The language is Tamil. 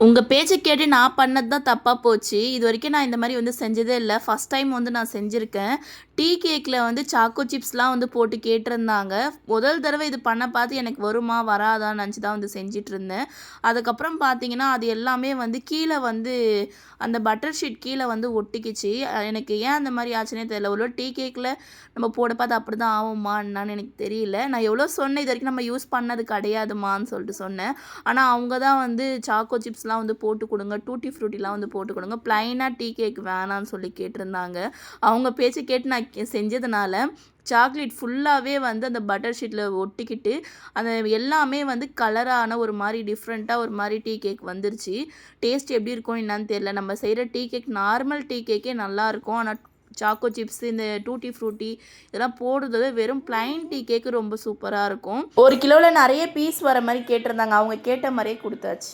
உங்க பேச்சை கேட்டு நான் பண்ணது தான் தப்பா போச்சு. இது வரைக்கும் நான் இந்த மாதிரி வந்து செஞ்சதே இல்லை ஃபர்ஸ்ட் டைம் வந்து நான் செஞ்சிருக்கேன். டீ கேக்கில் வந்து சாக்கோ சிப்ஸ்லாம் வந்து போட்டு கேட்டிருந்தாங்க. முதல் தடவை இது பண்ண பார்த்து எனக்கு வருமா? வராதான்னு நினச்சி தான் வந்து செஞ்சுட்டுருந்தேன். அதுக்கப்புறம் பார்த்தீங்கன்னா, அது எல்லாமே வந்து கீழே வந்து அந்த பட்டர் ஷீட் கீழே வந்து ஒட்டிக்கிச்சு. எனக்கு ஏன் அந்த மாதிரி ஆச்சுன்னே தெரியல. ஒரு டீ கேக்கில் நம்ம போட பார்த்து அப்படிதான் ஆகுமா என்னான்னு எனக்கு தெரியல. நான் எவ்வளோ சொன்னேன், இது வரைக்கும் நம்ம யூஸ் பண்ணது கிடையாதும்மான்னு" சொல்லிட்டு சொன்னேன். ஆனால் அவங்க தான் வந்து சாக்கோ சிப்ஸ் சிப்ஸ்லாம் வந்து போட்டு கொடுங்க டூட்டி ஃப்ரூட்டிலாம் வந்து போட்டு கொடுங்க ப்ளைனாக டீ கேக் வேணான்னு சொல்லி கேட்டிருந்தாங்க. அவங்க பேச்சு கேட்டு நான் செஞ்சதுனால, சாக்லேட் ஃபுல்லாகவே வந்து அந்த பட்டர் ஷீட்டில் ஒட்டிக்கிட்டு, அந்த எல்லாமே வந்து கலரான ஒரு மாதிரி டிஃப்ரெண்ட்டாக ஒரு மாதிரி டீ கேக் வந்துருச்சு. டேஸ்ட் எப்படி இருக்கும் என்னான்னு தெரியல. நம்ம செய்கிற டீ கேக் நார்மல் டீ கேக்கே நல்லாயிருக்கும் ஆனால் சாக்கோ சிப்ஸ், இந்த டூட்டி ஃப்ரூட்டி இதெல்லாம் போடுறது வெறும் பிளைன் டீ கேக்கு ரொம்ப சூப்பராக இருக்கும். ஒரு கிலோவில் நிறைய பீஸ் வர மாதிரி கேட்டிருந்தாங்க. அவங்க கேட்ட மாதிரியே கொடுத்தாச்சு